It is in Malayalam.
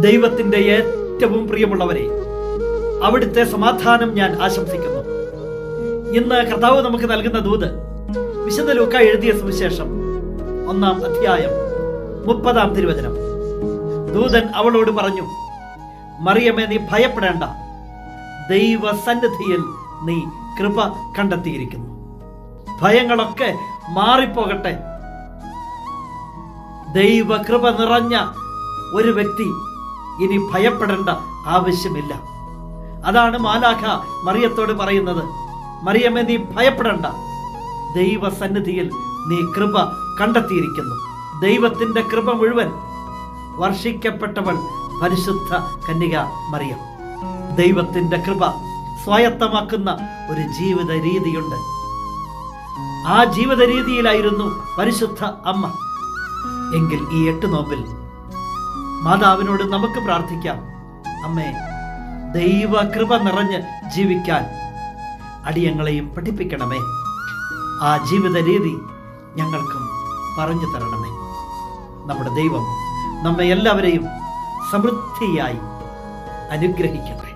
ദൈവത്തിന്റെ ഏറ്റവും പ്രിയമുള്ളവരെ അവിടുത്തെ സമാധാനം ഞാൻ ആശംസിക്കുന്നു. ഇന്ന് കർത്താവ് നമുക്ക് നൽകുന്ന ദൂത് വിശുദ്ധ ലൂക്ക എഴുതിയ സുവിശേഷം ഒന്നാം അധ്യായം മുപ്പതാം തിരുവചനം. ദൂതൻ അവളോട് പറഞ്ഞു മറിയമേ നീ ഭയപ്പെടേണ്ട. ദൈവ സന്നിധിയിൽ നീ കൃപ കണ്ടെത്തിയിരിക്കുന്നു. ഭയങ്ങളൊക്കെ മാറിപ്പോകട്ടെ. ദൈവ കൃപ നിറഞ്ഞ ഒരു വ്യക്തി ഇനി ഭയപ്പെടേണ്ട ആവശ്യമില്ല. അതാണ് മാലാഖ മറിയത്തോട് പറയുന്നത്. മറിയമ്മേ നീ ഭയപ്പെടേണ്ട. ദൈവസന്നിധിയിൽ നീ കൃപ കണ്ടെത്തിയിരിക്കുന്നു. ദൈവത്തിന്റെ കൃപ മുഴുവൻ വർഷിക്കപ്പെട്ടവൾ പരിശുദ്ധ കന്യക മറിയം. ദൈവത്തിന്റെ കൃപ സ്വായത്തമാക്കുന്ന ഒരു ജീവിത രീതിയുണ്ട് ആ ജീവിത രീതിയിലായിരുന്നു പരിശുദ്ധ അമ്മ. എങ്കിൽ ഈ എട്ട് നോമ്പിൽ മാതാവിനോട് നമുക്ക് പ്രാർത്ഥിക്കാം. അമ്മേ ദൈവ കൃപ നിറഞ്ഞ് ജീവിക്കാൻ അടിയങ്ങളെയും പഠിപ്പിക്കണമേ. ആ ജീവിത രീതി ഞങ്ങൾക്കും പറഞ്ഞു തരണമേ. നമ്മുടെ ദൈവം നമ്മെ എല്ലാവരെയും സമൃദ്ധിയായി അനുഗ്രഹിക്കട്ടെ.